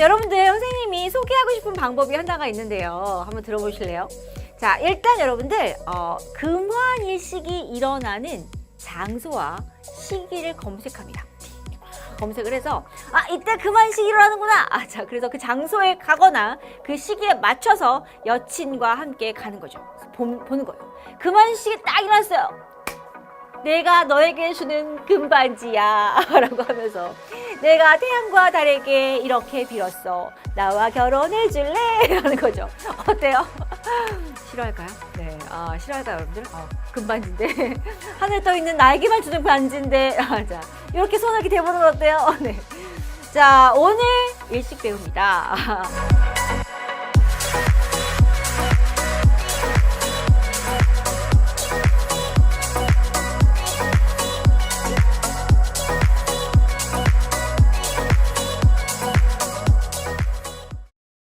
여러분들 선생님이 소개하고 싶은 방법이 하나가 있는데요. 한번 들어보실래요? 자, 일단 여러분들 어, 금환일식이 일어나는 장소와 시기를 검색합니다. 검색을 해서 아 이때 금환식이 일어나는구나. 아, 자 그래서 그 장소에 가거나 그 시기에 맞춰서 여친과 함께 가는 거죠. 보, 보는 거예요. 금환식이 딱 일어났어요. 내가 너에게 주는 금반지야 라고 하면서 내가 태양과 달에게 이렇게 빌었어 나와 결혼해 줄래? 라는 거죠 어때요? 싫어할까요? 네, 아, 싫어할까요 여러분들? 어, 금반지인데 하늘에 떠 있는 나에게만 주는 반지인데 아, 자 이렇게 이렇게 대보는 건 어때요? 네. 자 오늘 일식 배웁니다